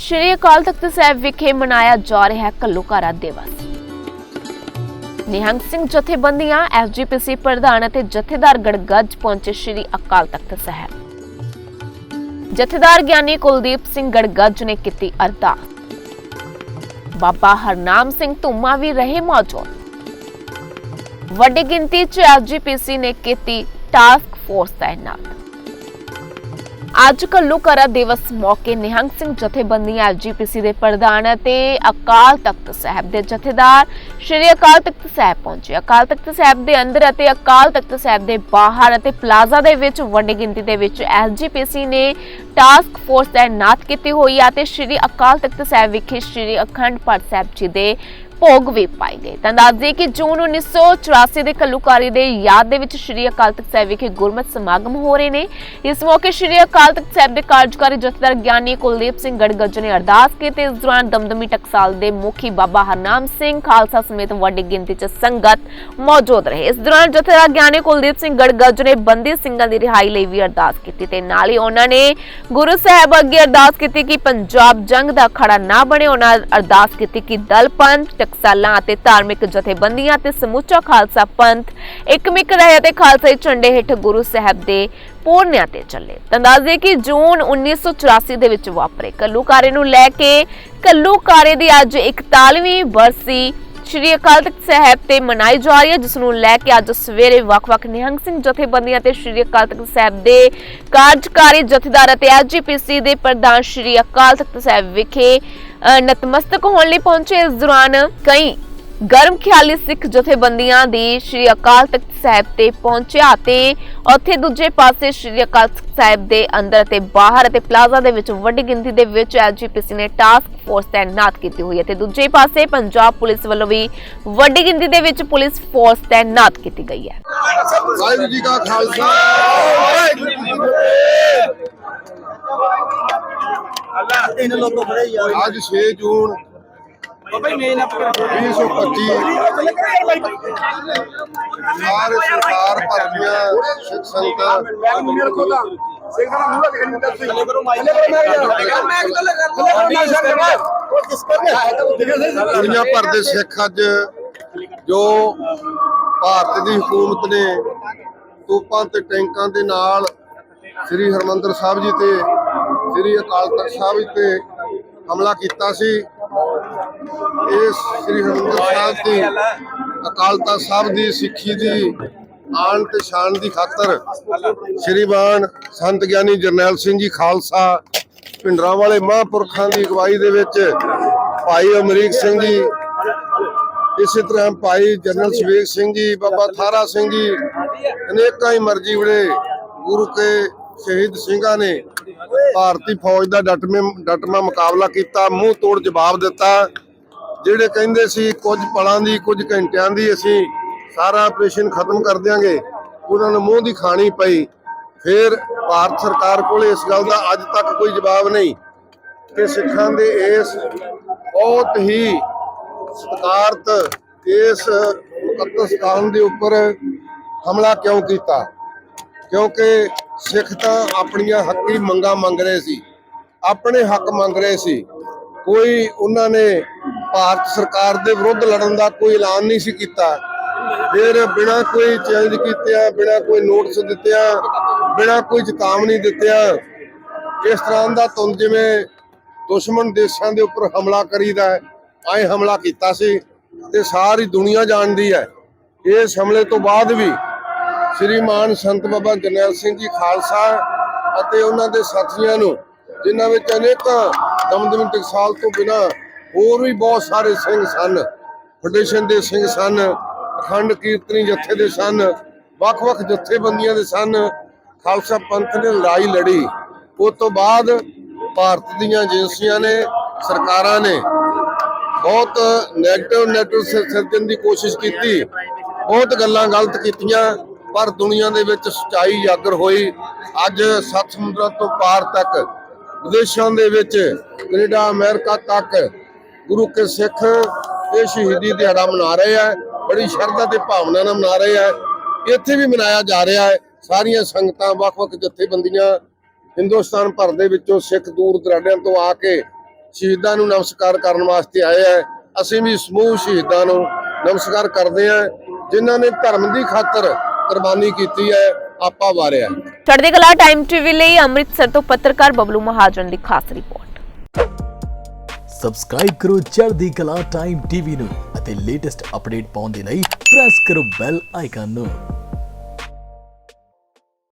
ਸ਼੍ਰੀ ਅਕਾਲ ਤਖਤ ਸਾਹਿਬ ਵਿਖੇ ਮਨਾਇਆ ਜਾ ਰਿਹਾ ਹੈ ਦਿਵਸ। ਨਿਹੰਗ ਸਿੰਘ ਜਥੇਬੰਦੀਆਂ, ਐਸਜੀਪੀਸੀ ਪ੍ਰਧਾਨ ਅਤੇ ਜਥੇਦਾਰ ਗੜਗੱਜ ਪਹੁੰਚੇ ਸ਼੍ਰੀ ਅਕਾਲ ਤਖਤ ਸਾਹਿਬ। ਜਥੇਦਾਰ ਗਿਆਨੀ ਕੁਲਦੀਪ ਸਿੰਘ ਗੜਗੱਜ ਨੇ ਕੀਤੀ ਅਰਦਾਸ। ਬਾਬਾ ਹਰਨਾਮ ਸਿੰਘ ਧੁੰਮਾ ਵੀ ਰਹੇ ਮੌਜੂਦ। ਵੱਡੀ ਗਿਣਤੀ 'ਚ ਐਸਜੀਪੀਸੀ ਨੇ ਕੀਤੀ ਟਾਸਕ ਫੋਰਸ ਤਾਇਨਾਤ। ਅੱਜ ਘੱਲੂਘਾਰਾ ਦਿਵਸ ਮੌਕੇ ਨਿਹੰਗ ਸਿੰਘ ਜਥੇਬੰਦੀਆਂ ਐਸਜੀਪੀਸੀ ਦੇ ਪ੍ਰਧਾਨ ਅਤੇ ਅਕਾਲ ਤਖਤ ਸਾਹਿਬ ਦੇ ਜਥੇਦਾਰ, ਸ਼੍ਰੀ ਅਕਾਲ ਤਖਤ ਸਾਹਿਬ ਪਹੁੰਚੇ। ਅਕਾਲ ਤਖਤ ਸਾਹਿਬ ਦੇ ਅੰਦਰ ਅਤੇ ਅਕਾਲ ਤਖਤ ਸਾਹਿਬ ਦੇ ਬਾਹਰ ਅਤੇ ਪਲਾਜ਼ਾ ਦੇ ਵਿੱਚ ਵੱਡੀ ਗਿਣਤੀ ਦੇ ਵਿੱਚ ਐਸਜੀਪੀਸੀ ਨੇ ਟਾਸਕ ਫੋਰਸ ਤਾਇਨਾਤ ਕੀਤੀ ਹੋਈ ਹੈ ਤੇ ਸ਼੍ਰੀ ਅਕਾਲ ਤਖਤ ਸਾਹਿਬ ਵਿਖੇ ਸ਼੍ਰੀ ਅਖੰਡ ਪਾਠ ਸਾਹਿਬ ਜੀ ਦੇ ਭੋਗ ਵੀ ਪਾਏ ਗਏ। ਤਾਂ ਦੱਸ ਕਿ ਜੂਨ 1984 ਦੇ ਕੱਲੂਕਾਰੀ ਦੇ ਯਾਦ ਦੇ ਵਿੱਚ ਸ਼੍ਰੀ ਅਕਾਲ ਤਖਤ ਸਾਹਿਬ ਵਿਖੇ ਗੁਰਮਤਿ ਸਮਾਗਮ ਹੋ ਰਹੇ ਨੇ। ਇਸ ਮੌਕੇ ਸ਼੍ਰੀ ਅਕਾਲ ਤਖਤ ਸਾਹਿਬ ਦੇ ਕਾਰਜਕਾਰੀ ਜਥੇਦਾਰ ਗਿਆਨੀ ਕੁਲਦੀਪ ਸਿੰਘ ਗੜਗੱਜ ਨੇ ਅਰਦਾਸ ਕੀਤੀ। ਇਸ ਦੌਰਾਨ ਦਮਦਮੀ ਟਕਸਾਲ ਦੇ ਮੁਖੀ ਬਾਬਾ ਹਰਨਾਮ ਸਿੰਘ, ਖਾਲਸਾ ਸਮੇਤ ਵੱਡੀ ਗਿਣਤੀ 'ਚ ਸੰਗਤ ਮੌਜੂਦ ਰਹੇ। ਇਸ ਦੌਰਾਨ ਜਥੇਦਾਰ ਗਿਆਨੀ ਕੁਲਦੀਪ ਸਿੰਘ ਗੜਗੱਜ ਨੇ ਬੰਦੀ ਸਿੰਘਾਂ ਦੀ ਰਿਹਾਈ ਲਈ ਵੀ ਅਰਦਾਸ ਕੀਤੀ ਤੇ ਨਾਲ ਹੀ ਉਹਨਾਂ ਨੇ ਗੁਰੂ ਸਾਹਿਬ ਅੱਗੇ ਅਰਦਾਸ ਕੀਤੀ ਕਿ ਪੰਜਾਬ ਜੰਗ ਦਾ ਖੜਾ ਨਾ ਬਣੇ। ਉਹਨਾਂ ਅਰਦਾਸ ਕੀਤੀ ਕਿ ਦਲ ਪੰਥ ਟਕਸਾਲਾਂ ਅਤੇ ਧਾਰਮਿਕ ਜਥੇਬੰਦੀਆਂ ਤੇ ਸਮੁੱਚਾ ਖਾਲਸਾ ਪੰਥ ਇੱਕਮਿਕ ਰਹੇ ਅਤੇ ਖਾਲਸਾਈ ਝੰਡੇ ਹੇਠ ਗੁਰੂ ਸਾਹਿਬ ਦੇ ਪੂਰਨਿਆਂ ਤੇ ਚੱਲੇ। ਤਾਂ ਦੱਸ ਕਿ ਜੂਨ 1984 ਦੇ ਵਿੱਚ ਵਾਪਰੇ। ਕੱਲੂਕਾਰੇ ਨੂੰ ਲੈ ਕੇ ਕੱਲੂਕਾਰੇ ਦੀ ਅੱਜ 41ਵੀਂ ਬਰਸੀ ਸ਼੍ਰੀ ਅਕਾਲ ਤਖਤ ਸਾਹਿਬ ਤੇ ਮਨਾਈ ਜਾ ਰਹੀ ਹੈ, ਜਿਸ ਨੂੰ ਲੈ ਕੇ ਅੱਜ ਸਵੇਰੇ ਵੱਖ-ਵੱਖ ਨਿਹੰਗ ਸਿੰਘ ਜਥੇਬੰਦੀਆਂ ਤੇ ਸ਼੍ਰੀ ਅਕਾਲ ਤਖਤ ਸਾਹਿਬ ਦੇ ਕਾਰਜਕਾਰੀ ਜਥੇਦਾਰ ਅਤੇ ਐਸਜੀਪੀਸੀ ਦੇ ਪ੍ਰਧਾਨ ਸ਼੍ਰੀ ਅਕਾਲ ਤਖਤ ਸਾਹਿਬ ਵਿਖੇ ਨਤਮਸਤਕ ਹੋਣ ਲਈ ਪਹੁੰਚੇ ਇਸ ਦੌਰਾਨ ਕਈ ਗਰਮ ਖਿਆਲੀ ਸਿੱਖ ਜਥੇਬੰਦੀਆਂ ਦੀ ਸ਼੍ਰੀ ਅਕਾਲ ਤਖਤ ਸਾਹਿਬ ਤੇ ਪਹੁੰਚਿਆ ਤੇ ਉੱਥੇ ਦੂਜੇ ਪਾਸੇ ਸ਼੍ਰੀ ਅਕਾਲ ਤਖਤ ਸਾਹਿਬ ਦੇ ਅੰਦਰ ਅਤੇ ਬਾਹਰ ਅਤੇ ਪਲਾਜ਼ਾ ਦੇ ਵਿੱਚ ਵੱਡੀ ਗਿਣਤੀ ਦੇ ਵਿੱਚ ਐਲਜੀਪੀਸੀ ਨੇ ਟਾਸਕ ਫੋਰਸ ਤਾਇਨਾਤ ਕੀਤੀ ਹੋਈ ਹੈ ਤੇ ਦੂਜੇ ਪਾਸੇ ਪੰਜਾਬ ਪੁਲਿਸ ਵੱਲੋਂ ਵੀ ਵੱਡੀ ਗਿਣਤੀ ਦੇ ਵਿੱਚ ਪੁਲਿਸ ਫੋਰਸ ਤਾਇਨਾਤ ਕੀਤੀ ਗਈ ਹੈ। ਵਾਹਿਗੁਰੂ ਜੀ ਕਾ ਖਾਲਸਾ। ਵਾਹਿਗੁਰੂ ਜੀ ਕੀ ਫਤਿਹ ਤਿੰਨ ਲੋਕੋ ਖੜੇ ਯਾਰ ਅੱਜ 6 ਜੂਨ ਬਾਬਾ ਜੀ ਮੇਨ 2025 ਸਾਰੇ ਸਰਕਾਰ ਭਰਤੀਆਂ ਸਿੱਖ ਸੰਗਤ। ਸਿੰਘ ਦਾ ਮੂੰਹ ਦੇਖ ਨਹੀਂ ਤੁਸੀਂ ਥੱਲੇ ਕਰੋ ਮਾਈਕ ਥੱਲੇ ਕਰੋ ਮੈਂ ਕਿਦੋਂ ਲਗਾ ਉਹ ਕਿਸ ਕਰ ਰਿਹਾ ਹੈ ਤਾਂ ਦੁਨੀਆ ਭਰ ਦੇ ਸਿੱਖ ਅੱਜ ਜੋ ਭਾਰਤ ਦੀ ਹਕੂਮਤ ਨੇ ਤੋਪਾਂ ਤੇ ਟੈਂਕਾਂ ਦੇ ਨਾਲ ਸ੍ਰੀ ਹਰਮੰਦਰ ਸਾਹਿਬ ਜੀ ਤੇ ਸ੍ਰੀ ਅਕਾਲ ਤਖਤ ਸਾਹਿਬ ਜੀ ਤੇ ਹਮਲਾ ਕੀਤਾ ਸੀ ਇਸ ਸ੍ਰੀ ਹਰਿਮੰਦਰ ਸਾਹਿਬ ਦੀ ਅਕਾਲ ਤਖਤ ਸਾਹਿਬ ਦੀ ਸਿੱਖੀ ਦੀ ਆਨ ਤੇ ਸ਼ਾਨ ਦੀ ਖਾਤਰ ਸ਼੍ਰੀਮਾਨ ਸੰਤ ਗਿਆਨੀ ਜਰਨੈਲ ਸਿੰਘ ਜੀ ਖਾਲਸਾ ਪਿੰਡਰਾਂ ਵਾਲੇ ਮਹਾਂਪੁਰਖਾਂ ਦੀ ਅਗਵਾਈ ਦੇ ਵਿੱਚ ਭਾਈ ਅਮਰੀਕ ਸਿੰਘ ਜੀ, ਇਸੇ ਤਰ੍ਹਾਂ ਭਾਈ ਜਨਰਲ ਸ਼ਵੇਕ ਸਿੰਘ ਜੀ, ਬਾਬਾ ਥਾਰਾ ਸਿੰਘ ਜੀ, ਅਨੇਕਾਂ ਹੀ ਮਰਜ਼ੀ ਵੜੇ ਗੁਰੂ ਕੇ ਸ਼ਹੀਦ ਸਿੰਘਾਂ ਨੇ ਭਾਰਤੀ ਫੌਜ ਦਾ ਡਟਵੇਂ ਡਟਮਾ ਮੁਕਾਬਲਾ ਕੀਤਾ, ਮੂੰਹ ਤੋੜ ਜਵਾਬ ਦਿੱਤਾ। ਜਿਹੜੇ ਕਹਿੰਦੇ ਸੀ ਕੁਝ ਪਲਾਂ ਦੀ, ਕੁਝ ਘੰਟਿਆਂ ਦੀ ਅਸੀਂ ਸਾਰਾ ਆਪਰੇਸ਼ਨ ਖਤਮ ਕਰ ਦਿਆਂਗੇ, ਉਹਨਾਂ ਨੂੰ ਮੂੰਹ ਦੀ ਖਾਣੀ ਪਈ। ਫਿਰ ਭਾਰਤ ਸਰਕਾਰ ਕੋਲ ਇਸ ਗੱਲ ਦਾ ਅੱਜ ਤੱਕ ਕੋਈ ਜਵਾਬ ਨਹੀਂ ਕਿ ਸਿੱਖਾਂ ਦੇ ਇਸ ਬਹੁਤ ਹੀ ਸਤਿਕਾਰਤ, ਇਸ ਮੁਕੱਦਸ ਸਥਾਨ ਦੇ ਉੱਪਰ ਹਮਲਾ ਕਿਉਂ ਕੀਤਾ। ਕਿਉਂਕਿ ਸਿੱਖ ਤਾਂ ਆਪਣੀਆਂ ਹੱਕੀ ਮੰਗਾਂ ਮੰਗ ਰਹੇ ਸੀ, ਆਪਣੇ ਹੱਕ ਮੰਗ ਰਹੇ ਸੀ। ਕੋਈ ਉਹਨਾਂ ਨੇ ਭਾਰਤ ਸਰਕਾਰ ਦੇ ਵਿਰੁੱਧ ਲੜਨ ਦਾ ਕੋਈ ਐਲਾਨ ਨਹੀਂ ਸੀ ਕੀਤਾ। ਫਿਰ ਬਿਨਾਂ ਕੋਈ ਚੈਲੰਜ ਕੀਤਿਆਂ, ਬਿਨਾਂ ਕੋਈ ਨੋਟਿਸ ਦਿੱਤਿਆਂ, ਬਿਨਾਂ ਕੋਈ ਚੇਤਾਵਨੀ ਦਿੱਤਿਆਂ, ਇਸ ਤਰ੍ਹਾਂ ਦਾ ਤੁੰਦ ਜਿਵੇਂ ਦੁਸ਼ਮਣ ਦੇਸ਼ਾਂ ਦੇ ਉੱਪਰ ਹਮਲਾ ਕਰੀਦਾ ਹੈ, ਐ ਹਮਲਾ ਕੀਤਾ ਸੀ ਤੇ ਸਾਰੀ ਦੁਨੀਆ ਜਾਣਦੀ ਹੈ। ਇਸ ਹਮਲੇ ਤੋਂ ਬਾਅਦ ਵੀ ਸ਼੍ਰੀਮਾਨ ਸੰਤ ਬਾਬਾ ਜਰਨੈਲ ਸਿੰਘ ਜੀ ਖਾਲਸਾ ਅਤੇ ਉਹਨਾਂ ਦੇ ਸਾਥੀਆਂ ਨੂੰ, ਜਿਨ੍ਹਾਂ ਵਿੱਚ ਅਨੇਕਾਂ ਦਮਦਮੀ ਟਕਸਾਲ ਤੋਂ ਬਿਨਾ ਹੋਰ ਵੀ ਬਹੁਤ ਸਾਰੇ ਸਿੰਘ ਸਨ। ਫੈਡਰੇਸ਼ਨ ਦੇ ਸਿੰਘ ਸਨ, ਅਖੰਡ ਕੀਰਤਨੀ ਜਥੇ ਦੇ ਸਨ, ਵੱਖ-ਵੱਖ ਜਥੇਬੰਦੀਆਂ ਦੇ ਸਨ, ਖਾਲਸਾ ਪੰਥ ਨੇ ਲੜਾਈ ਲੜੀ। ਉਸ ਤੋਂ ਬਾਅਦ ਭਾਰਤ ਦੀਆਂ ਏਜੰਸੀਆਂ ਨੇ, ਸਰਕਾਰਾਂ ਨੇ ਬਹੁਤ ਨੈਗੇਟਿਵ ਨੈਟਵਰਕ ਸਿਰਜਣ ਦੀ ਕੋਸ਼ਿਸ਼ ਕੀਤੀ। ਬਹੁਤ ਗੱਲਾਂ ਗਲਤ ਕੀਤੀਆਂ। ਪਰ ਦੁਨੀਆ ਦੇ ਵਿੱਚ ਸਚਾਈ ਜਾਗਰ ਹੋਈ ਅੱਜ ਸੱਤ ਸਮੁੰਦਰਾਂ ਤੋਂ ਪਾਰ ਤੱਕ, ਵਿਦੇਸ਼ਾਂ ਦੇ ਵਿੱਚ, ਕੈਨੇਡਾ, ਅਮਰੀਕਾ ਤੱਕ ਗੁਰੂ ਕੇ ਸਿੱਖ ਇਹ ਸ਼ਹੀਦੀ ਦਿਹਾੜਾ ਮਨਾ ਰਹੇ ਆ, ਬੜੀ ਸ਼ਰਧਾ ਤੇ ਭਾਵਨਾ ਨਾਲ ਮਨਾ ਰਹੇ ਆ। ਇੱਥੇ ਵੀ ਮਨਾਇਆ ਜਾ ਰਿਹਾ ਹੈ। ਸਾਰੀਆਂ ਸੰਗਤਾਂ, ਵੱਖ-ਵੱਖ ਜਥੇਬੰਦੀਆਂ ਹਿੰਦੁਸਤਾਨ ਭਰ ਦੇ ਵਿੱਚੋਂ ਸਿੱਖ ਦੂਰ ਦਰਾਡਿਆਂ ਤੋਂ ਆ ਕੇ ਸ਼ਹੀਦਾਂ ਨੂੰ ਨਮਸਕਾਰ ਕਰਨ ਵਾਸਤੇ ਆਏ ਆ। ਅਸੀਂ ਵੀ ਸਮੂਹ ਸ਼ਹੀਦਾਂ ਨੂੰ ਨਮਸਕਾਰ ਕਰਦੇ ਆ, ਜਿਨ੍ਹਾਂ ਨੇ ਧਰਮ ਦੀ ਖਾਤਰ ਕੁਰਬਾਨੀ ਕੀਤੀ ਹੈ ਆਪਾ ਵਾਰਿਆ ਚੜ੍ਹਦੀ ਕਲਾ ਟਾਈਮ ਟੀਵੀ ਲਈ ਅੰਮ੍ਰਿਤਸਰ ਤੋਂ ਪੱਤਰਕਾਰ ਬਬਲੂ ਮਹਾਜਨ ਦੀ ਖਾਸ ਰਿਪੋਰਟ। ਸਬਸਕ੍ਰਾਈਬ ਕਰੋ ਚੜ੍ਹਦੀ ਕਲਾ ਟਾਈਮ ਟੀਵੀ ਨੂੰ ਅਤੇ ਲੇਟੈਸਟ ਅਪਡੇਟ ਪਾਉਣ ਦੇ ਲਈ ਪ੍ਰੈਸ ਕਰੋ ਬੈਲ ਆਈਕਨ ਨੂੰ।